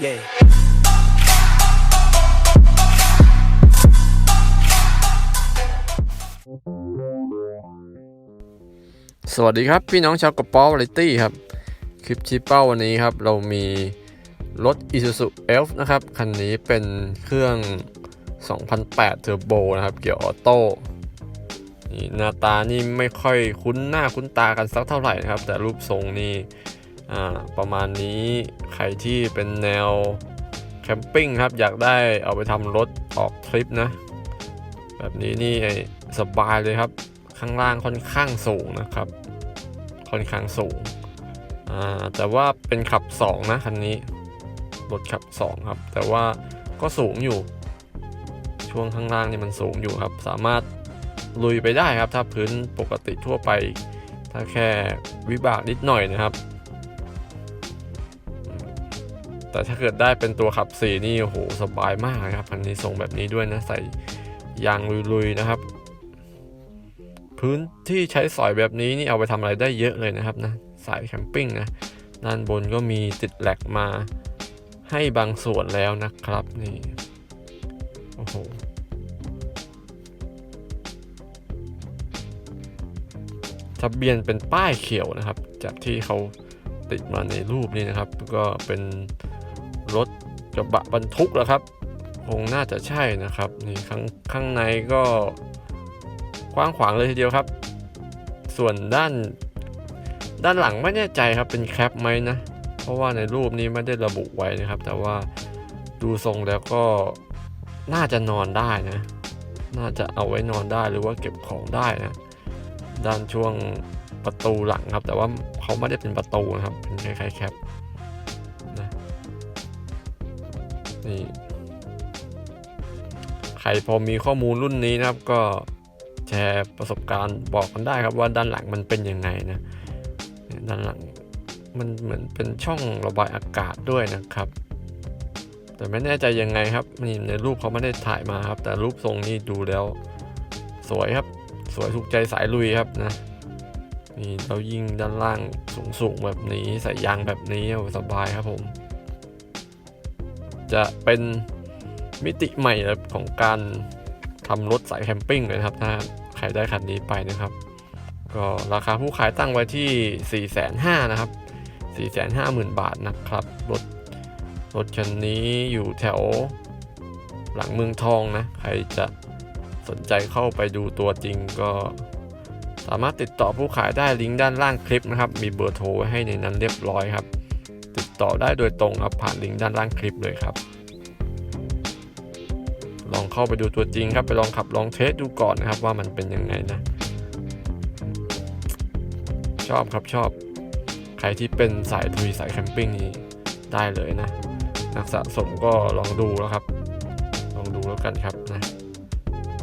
Yeah. สวัสดีครับ พี่น้องชาวกระป๋อวาไรตี้ครับ คลิปชี้เป้าวันนี้ครับ เรามีรถ Isuzu Elf นะครับ คันนี้เป็นเครื่อง 2008 Turbo นะครับ เกียร์ออโต้นี่หน้าตานี่ไม่ค่อยคุ้นหน้าคุ้นตากันสักเท่าไหร่นะครับ แต่รูปทรงนี่ อ่าประมาณนี้ใครที่เป็นแนวแคมปิ้งครับ อยากได้เอาไปทำรถออกทริปนะ แบบนี้นี่สบายเลยครับ ข้างล่างค่อนข้างสูงนะครับ ค่อนข้างสูงอ่าแต่ว่าเป็นขับ 2 นะคันนี้รถขับ 2 ครับ แต่ว่าก็สูงอยู่ ช่วงข้างล่างนี่มันสูงอยู่ครับ สามารถลุยไปได้ครับ ถ้าพื้นปกติทั่วไป ถ้าแค่วิบากนิดหน่อยนะครับ แต่ถ้าเกิดได้เป็นตัวขับ4นี่โอ้โหสบายมากครับคันนี้ทรงแบบนี้ด้วยนะใส่ยางลุยๆนะครับ พื้นที่ใช้สอยแบบนี้นี่เอาไปทำอะไรได้เยอะเลยนะครับนะสายแคมปิ้งนะด้านบนก็มีติดแหลกมาให้บางส่วนแล้วนะครับนี่โอ้โหทะเบียนเป็นป้ายเขียวนะครับ จากที่เขาติดมาในรูปนี้นะครับ ก็เป็น รถกระบะบรรทุกแล้วครับคงน่าจะใช่นะครับนี่ข้างข้างในก็กว้างขวางเลยทีเดียวครับ ส่วนด้านด้านหลังไม่แน่ใจครับเป็นแคปไหมนะ เพราะว่าในรูปนี้ไม่ได้ระบุไว้นะครับ แต่ว่าดูทรงแล้วก็น่าจะนอนได้นะ น่าจะเอาไว้นอนได้หรือว่าเก็บของได้นะ ด้านช่วงประตูหลังครับ แต่ว่าเขาไม่ได้เป็นประตูนะครับ เป็นคล้ายๆแคป นี่ใครพอมีข้อมูลรุ่นนี้นะครับ ก็แชร์ประสบการณ์บอกกันได้ครับว่าด้านหลังมันเป็นยังไงนะด้านหลังมันเหมือนเป็นช่องระบายอากาศด้วยนะครับ แต่ไม่แน่ใจยังไงครับนี่ในรูปเขาไม่ได้ถ่ายมาครับ แต่รูปทรงนี้ดูแล้ว สวยครับ สวยถูกใจสายลุยครับนะนี่เรายิ่งด้านล่างสูงๆแบบนี้ใส่ยางแบบนี้สบายครับผม จะเป็นมิติใหม่ของการทำรถสายแคมปิ้งเลยครับ ถ้าใครได้คันนี้ไปนะครับ ก็ราคาผู้ขายตั้งไว้ที่ 4 5 0 0 0นะครับ 450,000 บาทนะครับ รถรถคันนี้อยู่แถวหลังเมืองทองนะ ใครจะสนใจเข้าไปดูตัวจริงก็สามารถติดต่อผู้ขายได้ลิงก์ด้านล่างคลิปนะครับ มีเบอร์โทรให้ในนั้นเรียบร้อยครับ ต่อได้โดยตรงครับผ่านลิงก์ด้านล่างคลิปเลยครับ ลองเข้าไปดูตัวจริงครับไปลองขับลองเทสดูก่อนนะครับว่ามันเป็นยังไงนะ ชอบครับชอบ ใครที่เป็นสายทุยสายแคมปิ้งนี้ได้เลยนะ นักสะสมก็ลองดูแล้วครับ ลองดูแล้วกันครับนะ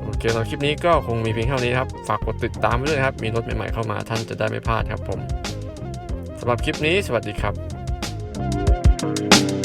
โอเคสำหรับคลิปนี้ก็คงมีเพียงเท่านี้ครับ ฝากกดติดตามไว้ด้วยครับ มีรถใหม่ๆเข้ามาท่านจะได้ไม่พลาดครับผมสำหรับคลิปนี้สวัสดีครับ Música